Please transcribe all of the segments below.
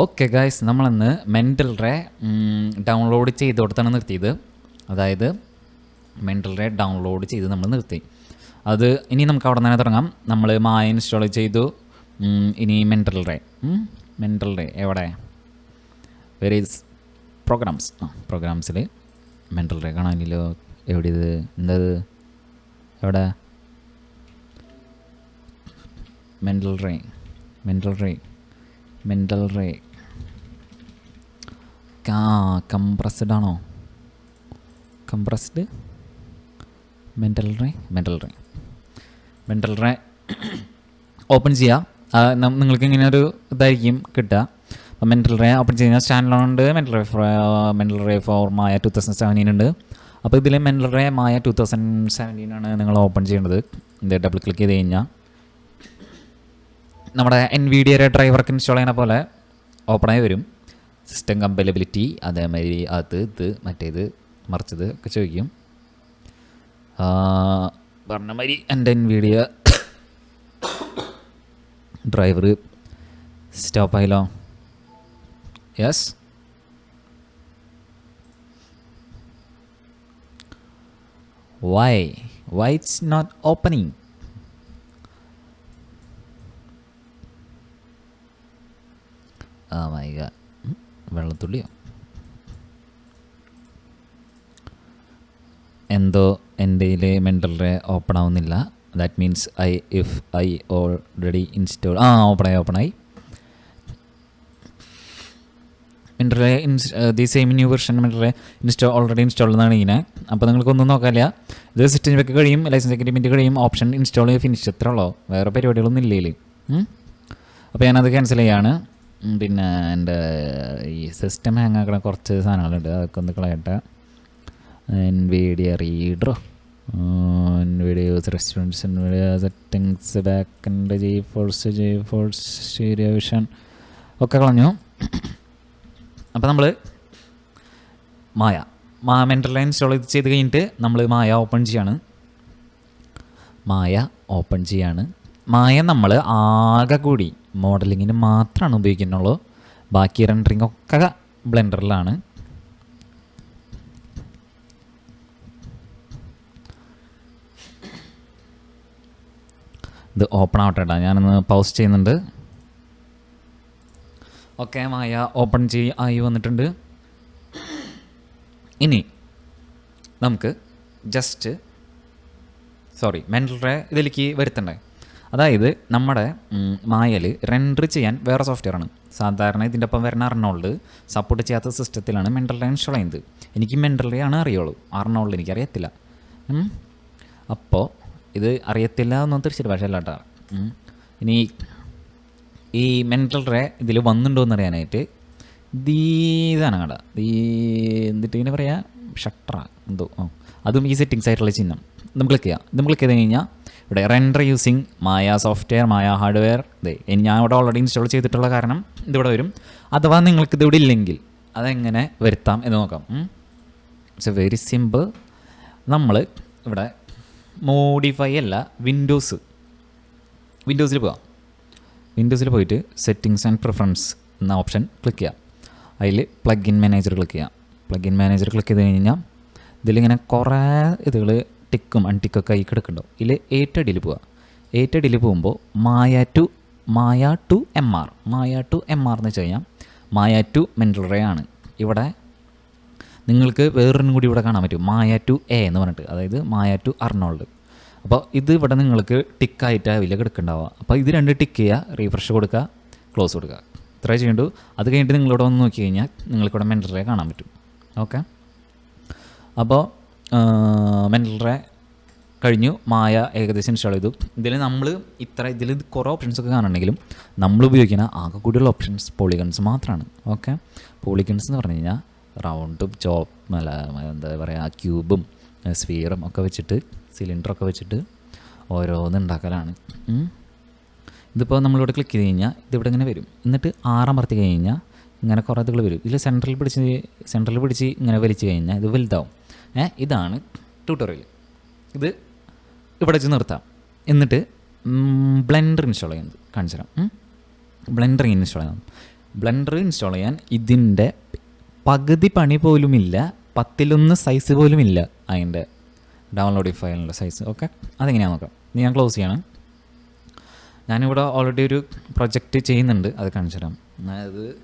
Okay guys നമ്മളന്ന് ray download ചെയ്ത് കൊടുത്താണ് നിർത്തിയത്. അതായത് മെന്റൽ റേ ഡൗൺലോഡ് ചെയ്ത് നമ്മൾ നിർത്തി. അത് ഇനി നമുക്ക് അവിടെ തന്നെ തുടങ്ങാം. നമ്മൾ മായ ഇൻസ്റ്റാൾ ചെയ്തു. ഇനി മെന്റൽ റേ എവിടെ? വെരി പ്രോഗ്രാംസ് ആ പ്രോഗ്രാംസിൽ റേ കാണാനില്ലോ എവിടെ ഇത്? എന്തത് എവിടെ? Mental ray mental ray mental ray ആ കംപ്രസ്ഡ് ആണോ? Compressed mental ray mental ray mental ray open ചെയ്യുക നിങ്ങൾക്ക് ഇങ്ങനെ ഒരു ഇതായിരിക്കും കിട്ടുക. അപ്പോൾ മെന്റൽ റേ ഓപ്പൺ ചെയ്യുക സ്റ്റാൻഡ് ഉണ്ട് mental ray mental ray for Maya two thousand seventeen ഉണ്ട്. അപ്പോൾ ഇതിൽ mental ray Maya two thousand seventeen ആണ് നിങ്ങൾ ഓപ്പൺ ചെയ്യേണ്ടത്. ഇത് ഡബിൾ ക്ലിക്ക് ചെയ്ത് കഴിഞ്ഞാൽ നമ്മുടെ എൻ വി ഡിയുടെ ഡ്രൈവർക്ക് ഇൻസ്റ്റാൾ ചെയ്യുന്ന പോലെ ഓപ്പണായി വരും. സിസ്റ്റം കമ്പലബിലിറ്റി അതേമാതിരി അത് ഇത് മറ്റേത് മറിച്ചത് ഒക്കെ ചോദിക്കും. ആ, പറഞ്ഞ മാതിരി എന്റെ video driver സ്റ്റോപ്പായല്ലോ yes why why it's not opening ആ മൈക വെള്ളത്തുള്ളിയോ? എന്തോ എന്റെ മെന്റൽ റേ ഓപ്പൺ ആവുന്നില്ല that means I if I already install ആ ഓപ്പണായി ഓപ്പണായി. Mental ray ins the same new version mental install ഇൻസ്റ്റോ already install എന്നാണ് ഇങ്ങനെ. അപ്പോൾ നിങ്ങൾക്കൊന്നും നോക്കാനില്ല. ഇത് സിസ്റ്റം വെക്ക് കഴിയും ലൈസൻസ് അഗ്രിമെന്റ് കഴിയും ഓപ്ഷൻ ഇൻസ്റ്റാൾ ചെയ്ത് ഫിനിഷ് എത്ര ഉള്ളോ. വേറെ പരിപാടികളൊന്നും ഇല്ലേ അപ്പോൾ ഞാനത് ക്യാൻസൽ ചെയ്യാണ്. പിന്നെ എന്റെ ഈ സിസ്റ്റം ഹാങ് ആക്കണ കുറച്ച് സാധനങ്ങളുണ്ട്. അതൊക്കെ ഒന്ന് കളയട്ടെ Nvidia റീഡറോ Nvidia user experience Nvidia settings back എന്റെ GeForce GeForce stereo vision ഒക്കെ കളഞ്ഞു. അപ്പോൾ നമ്മൾ മായ മാ മെന്റൽ ഇൻസ്റ്റാൾ ചെയ്ത് കഴിഞ്ഞിട്ട് നമ്മൾ മായ ഓപ്പൺ ചെയ്യാണ്. മായ ഓപ്പൺ ചെയ്യാണ്. മായ നമ്മൾ ആകെ കൂടി മോഡലിങ്ങിന് മാത്രമാണ് ഉപയോഗിക്കുന്നുള്ളൂ. ബാക്കി റെൻഡറിങ് ഒക്കെ ബ്ലെൻഡറിലാണ് ഇത് ഓപ്പൺ ആവട്ടെ കേട്ടോ ഞാനൊന്ന് പൗസ് ചെയ്യുന്നുണ്ട്. ഓക്കെ മായ ഓപ്പൺ ചെയ് ആയി വന്നിട്ടുണ്ട്. ഇനി നമുക്ക് ജസ്റ്റ് സോറി മെന്റൽ റേ ഇതിലേക്ക് വരുത്തണ്ടേ? അതായത് നമ്മുടെ മായൽ റെൻഡർ ചെയ്യാൻ വേറെ സോഫ്റ്റ്വെയർ ആണ്. സാധാരണ ഇതിന്റെ ഒപ്പം വരുന്ന അർണോൾഡ് സപ്പോർട്ട് ചെയ്യാത്ത സിസ്റ്റത്തിലാണ് മെന്റൽ ഇൻസ്റ്റാൾ ചെയ്യുന്നത്. എനിക്ക് മെന്റൽ റേ ആണ് അറിയുള്ളൂ. അർണോൾഡ് എനിക്ക് അറിയത്തില്ല അപ്പോൾ ഇത് അറിയത്തില്ല എന്നൊന്നും തിരിച്ചൊരു ഭാഷ അല്ല ഇനി ഈ മെന്റൽ റേ ഇതിൽ വന്നിട്ടുണ്ടോ എന്ന് അറിയാനായിട്ട് ദീതാണ് കട ദീ എന്നിട്ട് ഇങ്ങനെ പറയാ? ഷട്ടറ. എന്തോ. അതും ഈ സെറ്റിങ്സ് ആയിട്ടുള്ള ചിഹ്നം. നമ്മൾ ക്ലിക്ക് ചെയ്യാം. നമ്മൾ ക്ലിക്ക് ചെയ്ത് കഴിഞ്ഞാൽ ഇവിടെ render using Maya software Maya hardware ഇതേ ഞാൻ ഇവിടെ ഓൾറെഡി ഇൻസ്റ്റാൾ ചെയ്തിട്ടുള്ള കാരണം ഇതിവിടെ വരും. അഥവാ നിങ്ങൾക്ക് ഇതിവിടെ ഇല്ലെങ്കിൽ അതെങ്ങനെ വരുത്താം എന്ന് നോക്കാം. ഇറ്റ്സ് എ വെരി സിമ്പിൾ നമ്മൾ ഇവിടെ മോഡിഫൈ അല്ല വിൻഡോസ് വിൻഡോസിൽ പോകാം വിൻഡോസിൽ പോയിട്ട് സെറ്റിങ്സ് ആൻഡ് പ്രിഫറൻസ് എന്ന ഓപ്ഷൻ ക്ലിക്ക് ചെയ്യാം. അതിൽ പ്ലഗ് ഇൻ മാനേജർ ക്ലിക്ക് ചെയ്യാം. പ്ലഗ് ഇൻ മാനേജർ ക്ലിക്ക് ചെയ്ത് കഴിഞ്ഞാൽ ഇതിലിങ്ങനെ കുറേ ഇതുകൾ ടിക്കും അൺടിക്കൊക്കെ ആയി കിടക്കുന്നുണ്ടാവും ഇതിൽ ഏറ്റടിയിൽ പോവുക ഏറ്റടിയിൽ പോകുമ്പോൾ Maya to Maya to M R. Maya to M R എന്ന് വെച്ച് കഴിഞ്ഞാൽ മായ ടു മെന്റൽ റേ ആണ്. ഇവിടെ നിങ്ങൾക്ക് വേറൊന്നും കൂടി ഇവിടെ കാണാൻ പറ്റും. മായ ടു എ എന്ന് പറഞ്ഞിട്ട് അതായത് മായ ടു അർണോൾഡ്. അപ്പോൾ ഇത് ഇവിടെ നിങ്ങൾക്ക് ടിക്കായിട്ട് വില കിടക്കുന്നുണ്ടാവുക. അപ്പോൾ ഇത് രണ്ട് ടിക്ക് ചെയ്യുക റീഫ്രഷ് കൊടുക്കുക ക്ലോസ് കൊടുക്കുക. ഇത്ര ചെയ്യേണ്ടു അത് കഴിഞ്ഞിട്ട് നിങ്ങളിവിടെ വന്ന് നോക്കി കഴിഞ്ഞാൽ നിങ്ങൾക്കിവിടെ മെന്റൽ റേ കാണാൻ പറ്റും. ഓക്കെ അപ്പോൾ മെന്റൽ റേ കഴിഞ്ഞു. മായ ഏകദേശം ഇൻസ്റ്റാൾ ചെയ്തു. ഇതിൽ നമ്മൾ ഇത്ര ഇതിൽ കുറേ ഓപ്ഷൻസ് ഒക്കെ കാണുന്നുണ്ടെങ്കിലും നമ്മൾ ഉപയോഗിക്കുന്ന ആകെ കൂടിയുള്ള ഓപ്ഷൻസ് പോളിഗൺസ് മാത്രമാണ് ഓക്കെ പോളിഗൺസ് എന്ന് പറഞ്ഞു കഴിഞ്ഞാൽ റൗണ്ടും ചോപ്പ് അല്ല എന്താ പറയുക ക്യൂബും സ്ഫിയറും ഒക്കെ വെച്ചിട്ട് സിലിണ്ടറൊക്കെ വെച്ചിട്ട് ഓരോന്ന് ഉണ്ടാക്കലാണ്. ഇതിപ്പോൾ നമ്മളിവിടെ ക്ലിക്ക് ചെയ്ത് കഴിഞ്ഞാൽ ഇതിവിടെ ഇങ്ങനെ വരും. എന്നിട്ട് ആറമർത്തി കഴിഞ്ഞാൽ ഇങ്ങനെ കുറേ ഇതുകൾ വരും. ഇതിൽ സെൻട്രൽ പിടിച്ച് സെൻട്രൽ പിടിച്ച് ഇങ്ങനെ വലിച്ചു കഴിഞ്ഞാൽ ഇത് വലുതാവും. ഇതാണ് ട്യൂട്ടോറിയൽ ഇത് ഇവിടെ വെച്ച് നിർത്താം. എന്നിട്ട് ബ്ലെൻഡർ ഇൻസ്റ്റാൾ ചെയ്യുന്നത് കാണിച്ചു തരാം. ബ്ലെൻഡർ ഇൻസ്റ്റാൾ ചെയ്യണം. ബ്ലെൻഡർ ഇൻസ്റ്റാൾ ചെയ്യാൻ ഇതിന്റെ പകുതി പണി പോലുമില്ല പത്തിലൊന്ന് സൈസ് പോലുമില്ല അതിന്റെ ഡൗൺലോഡ് ഫയലിന്റെ സൈസ് ഓക്കെ അതെങ്ങനെയാണെന്ന് നോക്കാം. ഞാൻ ക്ലോസ് ചെയ്യണം. ഞാനിവിടെ ഓൾറെഡി ഒരു പ്രൊജക്റ്റ് ചെയ്യുന്നുണ്ട് അത് കാണിച്ചു തരാം. അതായത്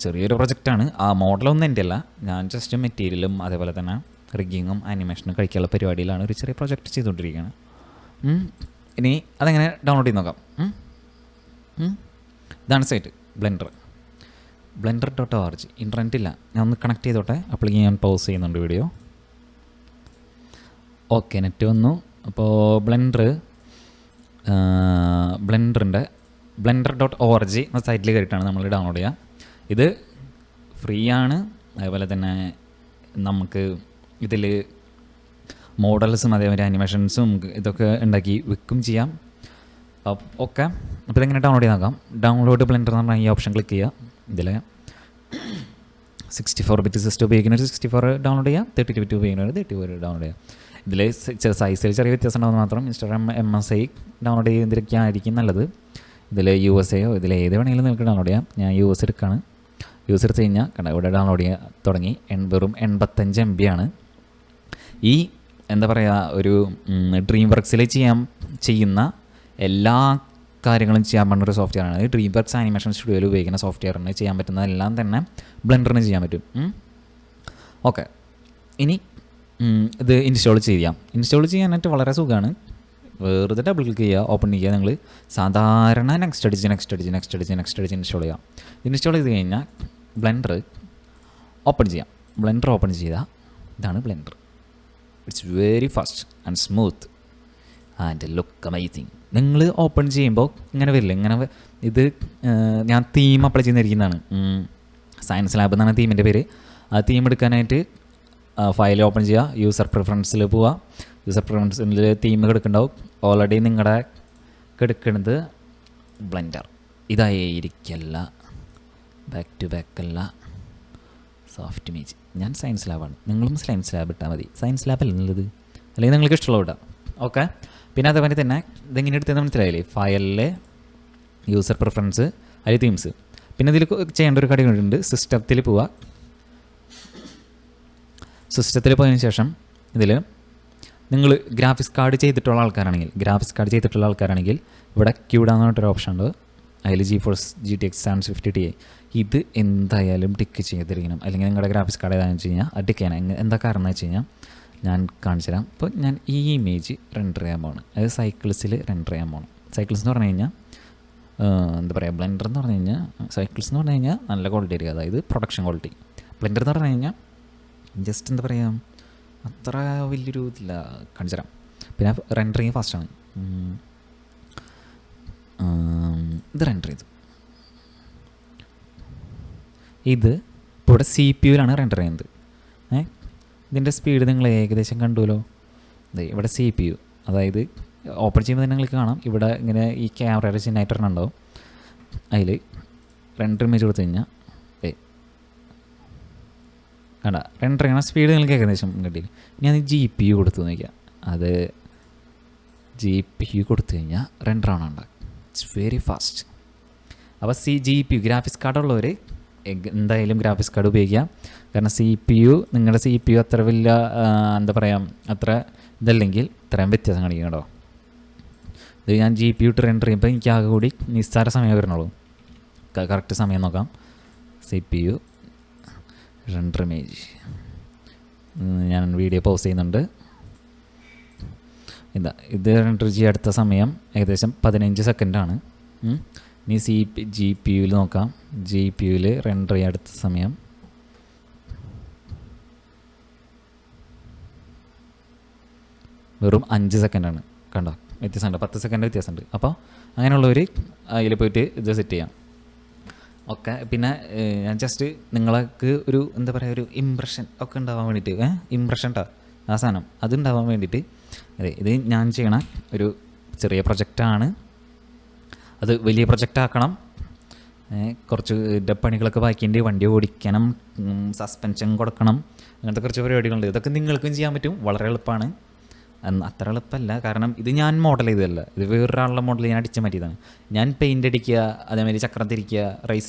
ചെറിയൊരു പ്രൊജക്റ്റാണ് ആ മോഡലൊന്നും എന്റെ അല്ല. ഞാൻ ജസ്റ്റ് മെറ്റീരിയലും അതേപോലെ തന്നെ റിഗിങ്ങും ആനിമേഷനും കഴിക്കാനുള്ള പരിപാടിയിലാണ് ഒരു ചെറിയ പ്രൊജക്റ്റ് ചെയ്തുകൊണ്ടിരിക്കുകയാണ്. ഇനി അതെങ്ങനെ ഡൗൺലോഡ് ചെയ്ത് നോക്കാം. ഇതാണ് site Blender Blender dot org internet ഇല്ല. ഞാൻ ഒന്ന് കണക്ട് ചെയ്തോട്ടെ. അപ്പോഴേക്ക് ഞാൻ പൗസ് ചെയ്യുന്നുണ്ട് വീഡിയോ ഓക്കെ നെറ്റ് വന്നു. അപ്പോൾ Blender ബ്ലെൻഡറിന്റെ Blender dot O R G എന്ന സൈറ്റിൽ കയറിയിട്ടാണ് നമ്മൾ ഡൗൺലോഡ് ചെയ്യുക. ഇത് ഫ്രീ ആണ്. അതേപോലെ തന്നെ നമുക്ക് ഇതിൽ മോഡൽസും അതേമാതിരി അനിമേഷൻസും ഇതൊക്കെ ഉണ്ടാക്കി വിൽക്കും ചെയ്യാം. ഓക്കെ അപ്പോൾ ഇതെങ്ങനെ ഡൗൺലോഡ് ചെയ്ത് നോക്കാം ഡൗൺലോഡ് ബ്ലെൻഡർ എന്ന് പറഞ്ഞാൽ ഈ ഓപ്ഷൻ ക്ലിക്ക് ചെയ്യുക ഇതിൽ സിക്സ്റ്റി ഫോർ ബിറ്റ് സിസ്റ്റം ഉപയോഗിക്കുന്നവർ സിക്സ്റ്റി ഫോർ ഡൗൺലോഡ് ചെയ്യാം. തേർട്ടി ബിറ്റ് ഉപയോഗിക്കുന്നവർ തേർട്ടി ഫോർ ഡൗൺലോഡ് ചെയ്യാം. ഇതിൽ സൈസിൽ ചെറിയ വ്യത്യാസം ഉണ്ടാകുന്ന മാത്രം Instagram M S I download ചെയ്തിരിക്കാനായിരിക്കും നല്ലത്. ഇതിൽ യു എസ് എയോ ഇതിൽ ഏത് വേണമെങ്കിലും നിങ്ങൾക്ക് ഡൗൺലോഡ് ചെയ്യാം. ഞാൻ യു എസ് എടുക്കുകയാണ് യു എസ് എടുത്ത് കഴിഞ്ഞാൽ കണ്ട ഇവിടെ ഡൗൺലോഡ് ചെയ്യാൻ തുടങ്ങി. വെറും എൺപത്തഞ്ച് എം ബി ആണ്. ഈ എന്താ പറയുക ഒരു ഡ്രീം വർക്ക്സിൽ ചെയ്യാൻ ചെയ്യുന്ന എല്ലാ കാര്യങ്ങളും ചെയ്യാൻ പറ്റുന്ന ഒരു സോഫ്റ്റ്വെയർ ആണ്. ഡ്രീം വർക്ക്സ് ആനിമേഷൻ സ്റ്റുഡിയോയിൽ ഉപയോഗിക്കുന്ന സോഫ്റ്റ്വെയറിന് ചെയ്യാൻ പറ്റുന്നതെല്ലാം തന്നെ ബ്ലെൻഡറിന് ചെയ്യാൻ പറ്റും. ഓക്കെ ഇനി ഇത് ഇൻസ്റ്റാൾ ചെയ്യാം. ഇൻസ്റ്റാൾ ചെയ്യാനായിട്ട് വളരെ സുഖമാണ് വെറുതെ ഡബിൾ ക്ലിക്ക് ചെയ്യുക ഓപ്പൺ ചെയ്യുക നിങ്ങൾ സാധാരണ നെക്സ്റ്റ് അടിച്ച് നെക്സ്റ്റ് അടിച്ച് നെക്സ്റ്റ് അടിച്ച് നെക്സ്റ്റ് അടിച്ച് ഇൻസ്റ്റാൾ ചെയ്യാം. ഇൻസ്റ്റാൾ ചെയ്ത് കഴിഞ്ഞാൽ ബ്ലെൻഡർ ഓപ്പൺ ചെയ്യാം. ബ്ലെൻഡർ ഓപ്പൺ ചെയ്താൽ ഇതാണ് Blender it's very fast and smooth and look amazing നിങ്ങൾ ഓപ്പൺ ചെയ്യുമ്പോൾ ഇങ്ങനെ വരില്ല? ഇങ്ങനെ ഇത് ഞാൻ തീം അപ്ലൈ ചെയ്തിരിക്കുന്നതാണ്. സയൻസ് ലാബ് എന്നാണ് തീമിന്റെ പേര്. ആ തീം എടുക്കാനായിട്ട് ഫയൽ ഓപ്പൺ ചെയ്യുക യൂസർ പ്രിഫറൻസിൽ പോവുക യൂസർ പ്രിഫറൻസിൽ തീം കിടക്കുന്നുണ്ടാവും. ഓൾറെഡി നിങ്ങളുടെ കിടക്കുന്നത് ബ്ലെൻഡർ ഇതായിരിക്കല്ല. ബാക്ക് ടു ബാക്ക് അല്ല. സോഫ്റ്റ് ഇമേജ് ഞാൻ സയൻസ് ലാബാണ് നിങ്ങളും സയൻസ് ലാബ് ഇട്ടാൽ മതി. സയൻസ് ലാബല്ല അല്ല നല്ലത് അല്ലെങ്കിൽ നിങ്ങൾക്ക് ഇഷ്ടമുള്ള ഇടാം ഓക്കെ പിന്നെ അതേപോലെ തന്നെ ഇതെങ്ങനെ എടുത്തത് മനസ്സിലായില്ലേ? ഫയലിലെ യൂസർ പ്രിഫറൻസ് അതിൽ തീംസ് പിന്നെ ഇതിൽ ചെയ്യേണ്ട ഒരു കാര്യങ്ങളുണ്ട് സിസ്റ്റത്തിൽ പോവുക സിസ്റ്റത്തിൽ പോയതിന് ശേഷം ഇതിൽ നിങ്ങൾ ഗ്രാഫിക്സ് കാർഡ് ചെയ്തിട്ടുള്ള ആൾക്കാരാണെങ്കിൽ ഗ്രാഫിക്സ് കാർഡ് ചെയ്തിട്ടുള്ള ആൾക്കാരാണെങ്കിൽ ഇവിടെ ക്യൂഡാന്ന് പറഞ്ഞിട്ടൊരു ഓപ്ഷൻ ഉണ്ട്. അതിൽ GeForce G T X seven fifty T ഇത് എന്തായാലും ടിക്ക് ചെയ്തിരിക്കണം. അല്ലെങ്കിൽ നിങ്ങളുടെ ഗ്രാഫിക്സ് കാർഡ് ഏതാണെന്ന് വെച്ച് കഴിഞ്ഞാൽ അത് ചെയ്യണം. എന്താ കാരണം എന്ന് വെച്ച് കഴിഞ്ഞാൽ ഞാൻ കാണിച്ചു തരാം. അപ്പോൾ ഞാൻ ഈ ഇമേജ് റെൻഡർ ചെയ്യാൻ പോകണം അതായത് സൈക്കിൾസിൽ റെൻഡർ ചെയ്യാൻ പോകണം സൈക്കിൾസ് എന്ന് പറഞ്ഞു കഴിഞ്ഞാൽ എന്താ പറയുക ബ്ലെൻഡർ എന്ന് പറഞ്ഞു കഴിഞ്ഞാൽ സൈക്കിൾസ് എന്ന് പറഞ്ഞു കഴിഞ്ഞാൽ നല്ല ക്വാളിറ്റി ആയിരിക്കും. അതായത് പ്രൊഡക്ഷൻ ക്വാളിറ്റി ബ്ലെൻഡർ എന്ന് പറഞ്ഞു കഴിഞ്ഞാൽ ജസ്റ്റ് എന്താ പറയുക അത്ര വലിയൊരു ഇതില്ല. കാണിച്ചു തരാം. പിന്നെ റെൻഡറിങ് ഫാസ്റ്റാണ് ഇത് റെൻഡർ ചെയ്തു. ഇത് ഇപ്പോൾ ഇവിടെ സി പി യുവിലാണ് റെൻഡർ ചെയ്യുന്നത്. ഏ? ഇതിന്റെ സ്പീഡ് നിങ്ങൾ ഏകദേശം കണ്ടുവല്ലോ. ഇവിടെ സി പി യു അതായത് ഓപ്പൺ ചെയ്യുമ്പോൾ തന്നെ നിങ്ങൾക്ക് കാണാം. ഇവിടെ ഇങ്ങനെ ഈ ക്യാമറയുടെ ചിഹ്നമായിട്ട് ഒരെണ്ണം ഉണ്ടാവും. അതിൽ റെൻഡർ ഇമേജ് കൊടുത്തു കഴിഞ്ഞാൽ ഏ കണ്ട? റെൻഡർ ചെയ്യണ സ്പീഡ് നിങ്ങൾക്ക് ഏകദേശം കിട്ടിയില്ല? ഞാൻ ജി പി യു കൊടുത്തു നോക്കിയാൽ അത് ജി പി യു കൊടുത്തു കഴിഞ്ഞാൽ റെൻഡർ ആണ് ഉണ്ടാകും ഇറ്റ്സ് വെരി ഫാസ്റ്റ് അപ്പോൾ C G P U graphics card ഉള്ളവർ എന്തായാലും ഗ്രാഫിക്സ് കാർഡ് ഉപയോഗിക്കാം കാരണം സി പി യു നിങ്ങളുടെ സി പി യു അത്ര വലിയ എന്താ പറയുക അത്ര ഇതല്ലെങ്കിൽ ഇത്രയും വ്യത്യാസം കാണിക്കും കേട്ടോ. ഇത് ഞാൻ ജി പി യു റെൻഡർ ചെയ്യുമ്പോൾ എനിക്ക് ആകെ കൂടി നിസ്സാര സമയം വരണുള്ളൂ കറക്റ്റ് സമയം നോക്കാം. C P U render image ഞാൻ വീഡിയോ പോസ്റ്റ് ചെയ്യുന്നുണ്ട്. ഇതാ ഇത് ചെയ്യാൻ അടുത്ത സമയം ഏകദേശം പതിനഞ്ച് സെക്കൻഡാണ്. ഇനി സി പി ജി പി യുവിൽ നോക്കാം. ജി പി യുവിൽ റെൻഡർ ചെയ്യാൻ അടുത്ത സമയം. വെറും അഞ്ച് സെക്കൻഡാണ്. കണ്ടോ? വ്യത്യാസമുണ്ട്. പത്ത് സെക്കൻഡ് വ്യത്യാസമുണ്ട്. അപ്പോൾ അങ്ങനെയുള്ളവർ അതിൽ പോയിട്ട് ഇത് സെറ്റ് ചെയ്യാം. ഒക്കെ പിന്നെ ഞാൻ ജസ്റ്റ് നിങ്ങൾക്ക് ഒരു എന്താ പറയുക ഒരു ഇമ്പ്രഷൻ ഒക്കെ ഉണ്ടാവാൻ വേണ്ടിയിട്ട് ഇമ്പ്രഷൻ ഉണ്ടാവും ആ സാധനം. അതുണ്ടാവാൻ വേണ്ടിയിട്ട് അതെ ഇത് ഞാൻ ചെയ്യണ ഒരു ചെറിയ പ്രൊജക്റ്റാണ്. അത് വലിയ പ്രൊജക്റ്റാക്കണം. കുറച്ച് ഇതിന്റെ പണികളൊക്കെ ബാക്കിയുണ്ട്. വണ്ടി ഓടിക്കണം സസ്പെൻഷൻ കൊടുക്കണം അങ്ങനത്തെ കുറച്ച് പരിപാടികളുണ്ട്. ഇതൊക്കെ നിങ്ങൾക്കും ചെയ്യാൻ പറ്റും. വളരെ എളുപ്പമാണ് അത്ര എളുപ്പമല്ല കാരണം ഇത് ഞാൻ മോഡൽ ചെയ്തതല്ല. ഇത് വേറൊരാളുടെ മോഡൽ ഞാൻ അടിച്ചു മാറ്റിയതാണ്. ഞാൻ പെയിന്റ് അടിക്കുക അതേമാതിരി ചക്രം തിരിക്കുക റൈസ്